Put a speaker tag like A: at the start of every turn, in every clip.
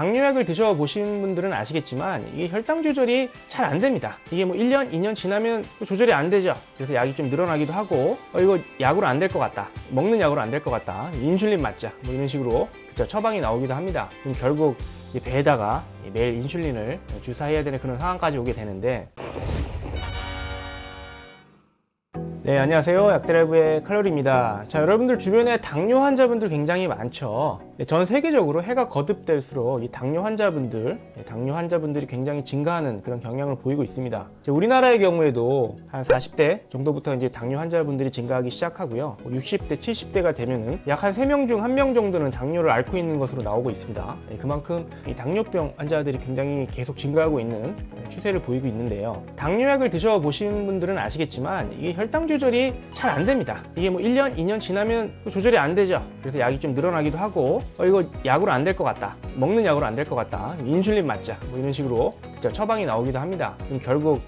A: 당뇨약을 드셔보신 분들은 아시겠지만 이게 혈당 조절이 잘 안 됩니다. 이게 뭐 1년, 2년 지나면 또 조절이 안 되죠. 그래서 약이 좀 늘어나기도 하고 어, 이거 약으로 안 될 것 같다. 먹는 약으로 안 될 것 같다. 인슐린 맞자. 뭐 이런 식으로 그쵸, 처방이 나오기도 합니다. 그럼 결국 이 배에다가 매일 인슐린을 주사해야 되는 그런 상황까지 오게 되는데 네, 안녕하세요. 약드라이브의 칼로리입니다. 자, 여러분들 주변에 당뇨 환자분들 굉장히 많죠. 네, 전 세계적으로 해가 거듭될수록 이 당뇨 환자분들, 네, 당뇨 환자분들이 굉장히 증가하는 그런 경향을 보이고 있습니다. 이제 우리나라의 경우에도 한 40대 정도부터 이제 당뇨 환자분들이 증가하기 시작하고요. 60대, 70대가 되면은 약 한 3명 중 1명 정도는 당뇨를 앓고 있는 것으로 나오고 있습니다. 네, 그만큼 이 당뇨병 환자들이 굉장히 계속 증가하고 있는 추세를 보이고 있는데요. 당뇨약을 드셔보신 분들은 아시겠지만 이게 혈당 조절이 잘 안 됩니다. 이게 뭐 1년, 2년 지나면 또 조절이 안 되죠. 그래서 약이 좀 늘어나기도 하고 어, 이거 약으로 안 될 것 같다. 먹는 약으로 안 될 것 같다. 인슐린 맞자. 뭐 이런 식으로 처방이 나오기도 합니다. 그럼 결국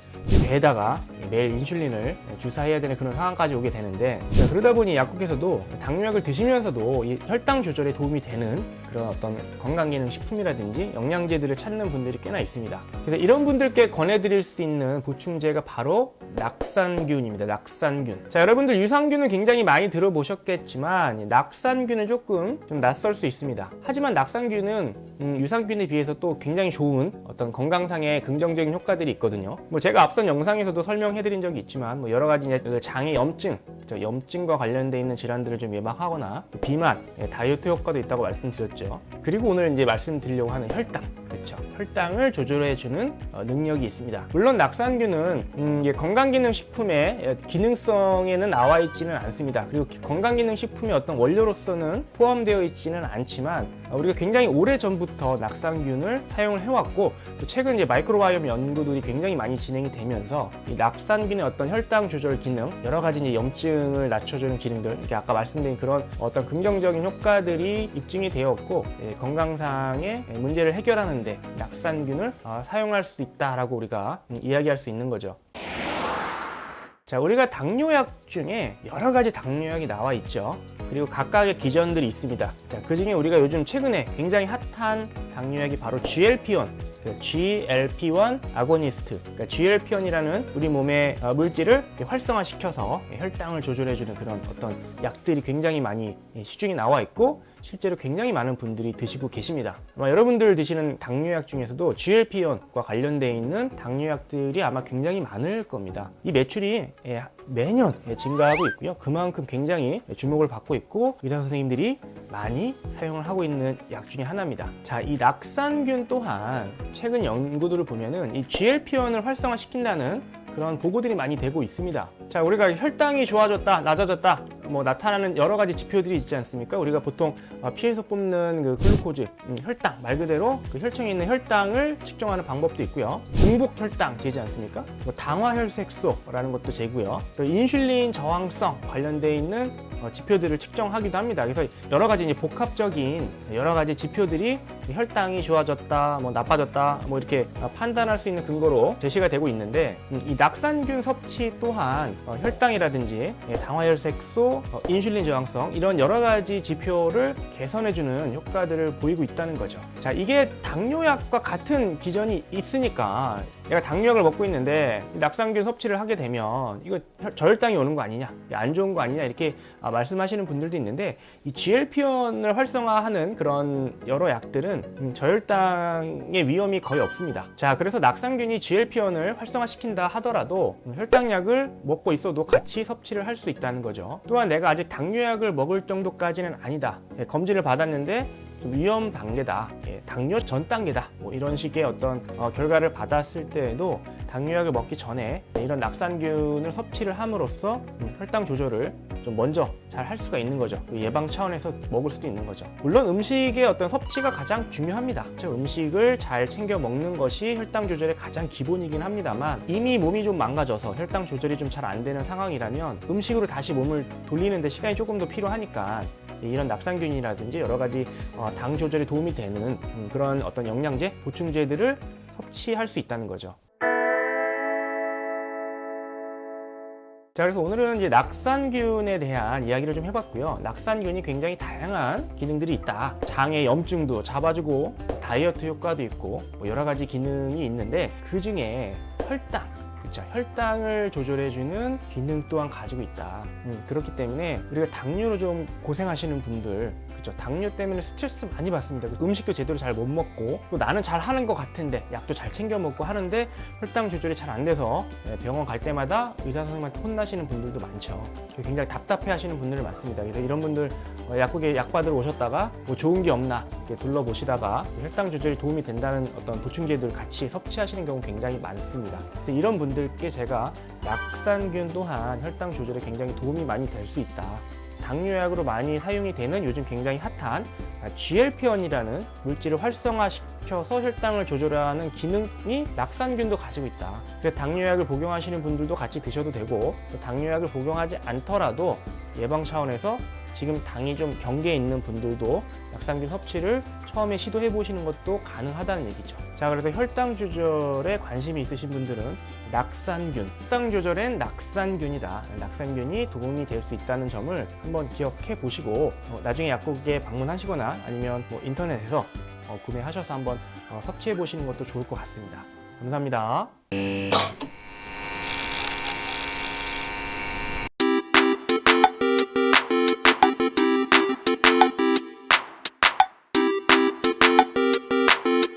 A: 배에다가 매일 인슐린을 주사해야 되는 그런 상황까지 오게 되는데 자, 그러다 보니 약국에서도 당뇨약을 드시면서도 이 혈당 조절에 도움이 되는 그런 어떤 건강기능 식품이라든지 영양제들을 찾는 분들이 꽤나 있습니다. 그래서 이런 분들께 권해드릴 수 있는 보충제가 바로 낙산균입니다. 낙산균. 자, 여러분들 유산균은 굉장히 많이 들어보셨겠지만 이 낙산균은 조금 좀 낯설 수 있습니다. 하지만 낙산균은 음, 유산균에 비해서 또 굉장히 좋은 어떤 건강상의 긍정적인 효과들이 있거든요. 뭐 제가 앞선 영상에서도 설명해 드린 적이 있지만 뭐 여러 가지 이제 장의 염증, 저 염증과 관련돼 있는 질환들을 좀 예방하거나 또 비만, 예, 다이어트 효과도 있다고 말씀드렸죠. 그리고 오늘 이제 말씀드리려고 하는 혈당, 그렇죠. 혈당을 조절해주는 어, 능력이 있습니다. 물론 낙산균은 음, 건강기능식품의 기능성에는 나와 있지는 않습니다. 그리고 기- 건강기능식품의 어떤 원료로서는 포함되어 있지는 않지만 어, 우리가 굉장히 오래 전부터 낙산균을 사용을 해왔고 또 최근 이제 마이크로바이옴 연구들이 굉장히 많이 진행이 되면서 이 낙산균의 어떤 혈당 조절 기능, 여러 가지 이제 염증을 낮춰주는 기능들, 이렇게 아까 말씀드린 그런 어떤 긍정적인 효과들이 입증이 되었고 예, 건강상의 문제를 해결하는데 낙 산균을 어, 사용할 수 있다라고 우리가 음, 이야기할 수 있는 거죠. 자, 우리가 당뇨약 중에 여러 가지 당뇨약이 나와 있죠. 그리고 각각의 기전들이 있습니다. 자, 그 중에 우리가 요즘 최근에 굉장히 핫한 당뇨약이 바로 GLP-1, GLP-1 아고니스트, 그러니까 GLP-1이라는 우리 몸의 어, 물질을 활성화시켜서 혈당을 조절해주는 그런 어떤 약들이 굉장히 많이 시중에 나와 있고 실제로 굉장히 많은 분들이 드시고 계십니다. 아마 여러분들 드시는 당뇨약 중에서도 GLP-1과 관련되어 있는 당뇨약들이 아마 굉장히 많을 겁니다. 이 매출이 예, 매년 예, 증가하고 있고요. 그만큼 굉장히 주목을 받고 있고 의사 선생님들이 많이 사용을 하고 있는 약 중에 하나입니다. 자, 이 낙산균 또한 최근 연구들을 보면은 이 GLP-1을 활성화시킨다는 그런 보고들이 많이 되고 있습니다. 자, 우리가 혈당이 좋아졌다, 낮아졌다, 뭐 나타나는 여러 가지 지표들이 있지 않습니까? 우리가 보통 어, 피에서 뽑는 그 글루코즈, 음, 혈당 말 그대로 그 혈청에 있는 혈당을 측정하는 방법도 있고요. 공복 혈당 되지 않습니까? 뭐 당화혈색소라는 것도 재고요. 또 인슐린 저항성 관련돼 있는 어, 지표들을 측정하기도 합니다. 그래서 여러 가지 이제 복합적인 여러 가지 지표들이 혈당이 좋아졌다, 뭐 나빠졌다, 뭐 이렇게 어, 판단할 수 있는 근거로 제시가 되고 있는데 음, 이 낙산균 섭취 또한 어, 혈당이라든지 예, 당화혈색소, 어, 인슐린 저항성 이런 여러 가지 지표를 개선해주는 효과들을 보이고 있다는 거죠. 자, 이게 당뇨약과 같은 기전이 있으니까 내가 당뇨약을 먹고 있는데 이 낙산균 섭취를 하게 되면 이거 혈- 저혈당이 오는 거 아니냐, 안 좋은 거 아니냐 이렇게 아, 말씀하시는 분들도 있는데 이 GLP-1을 활성화하는 그런 여러 약들은 음, 저혈당의 위험이 거의 없습니다. 자, 그래서 낙산균이 GLP-1을 활성화시킨다 하더라도 음, 혈당약을 먹고 있어도 같이 섭취를 할 수 있다는 거죠. 또한 내가 아직 당뇨약을 먹을 정도까지는 아니다. 예, 검진을 받았는데 좀 위험 단계다, 예, 당뇨 전 단계다, 뭐 이런 식의 어떤 어, 결과를 받았을 때에도 당뇨약을 먹기 전에 이런 낙산균을 섭취를 함으로써 음, 혈당 조절을 좀 먼저 잘 할 수가 있는 거죠. 그 예방 차원에서 먹을 수도 있는 거죠. 물론 음식의 어떤 섭취가 가장 중요합니다. 즉 음식을 잘 챙겨 먹는 것이 혈당 조절의 가장 기본이긴 합니다만 이미 몸이 좀 망가져서 혈당 조절이 좀 잘 안 되는 상황이라면 음식으로 다시 몸을 돌리는데 시간이 조금 더 필요하니까 이런 낙산균이라든지 여러 가지 어, 당 조절에 도움이 되는 음, 그런 어떤 영양제, 보충제들을 섭취할 수 있다는 거죠. 자, 그래서 오늘은 이제 낙산균에 대한 이야기를 좀 해봤고요. 낙산균이 굉장히 다양한 기능들이 있다. 장의 염증도 잡아주고 다이어트 효과도 있고 뭐 여러 가지 기능이 있는데 그 중에 혈당 그렇죠. 혈당을 조절해주는 기능 또한 가지고 있다. 음, 그렇기 때문에 우리가 당뇨로 좀 고생하시는 분들, 그렇죠. 당뇨 때문에 스트레스 많이 받습니다. 음식도 제대로 잘 못 먹고 또 나는 잘 하는 것 같은데 약도 잘 챙겨 먹고 하는데 혈당 조절이 잘 안 돼서 예, 병원 갈 때마다 의사 선생님한테 혼나시는 분들도 많죠. 굉장히 답답해 하시는 분들 많습니다. 그래서 이런 분들 어, 약국에 약 받으러 오셨다가 뭐 좋은 게 없나 이렇게 둘러보시다가 혈당 조절이 도움이 된다는 어떤 보충제들 같이 섭취하시는 경우 굉장히 많습니다. 그래서 이런 분들께 제가 약산균 또한 혈당 조절에 굉장히 도움이 많이 될 수 있다. 당뇨약으로 많이 사용이 되는 요즘 굉장히 핫한 GLP-1이라는 물질을 활성화시켜서 혈당을 조절하는 기능이 낙산균도 가지고 있다. 그래서 당뇨약을 복용하시는 분들도 같이 드셔도 되고 또 당뇨약을 복용하지 않더라도 예방 차원에서 지금 당이 좀 경계에 있는 분들도 약산균 섭취를 처음에 시도해 보시는 것도 가능하다는 얘기죠. 자, 그래서 혈당 조절에 관심이 있으신 분들은 낙산균, 혈당 조절엔 낙산균이다. 낙산균이 도움이 될 수 있다는 점을 한번 기억해 보시고 어, 나중에 약국에 방문하시거나 아니면 뭐 인터넷에서 어, 구매하셔서 한번 어, 섭취해 보시는 것도 좋을 것 같습니다. 감사합니다.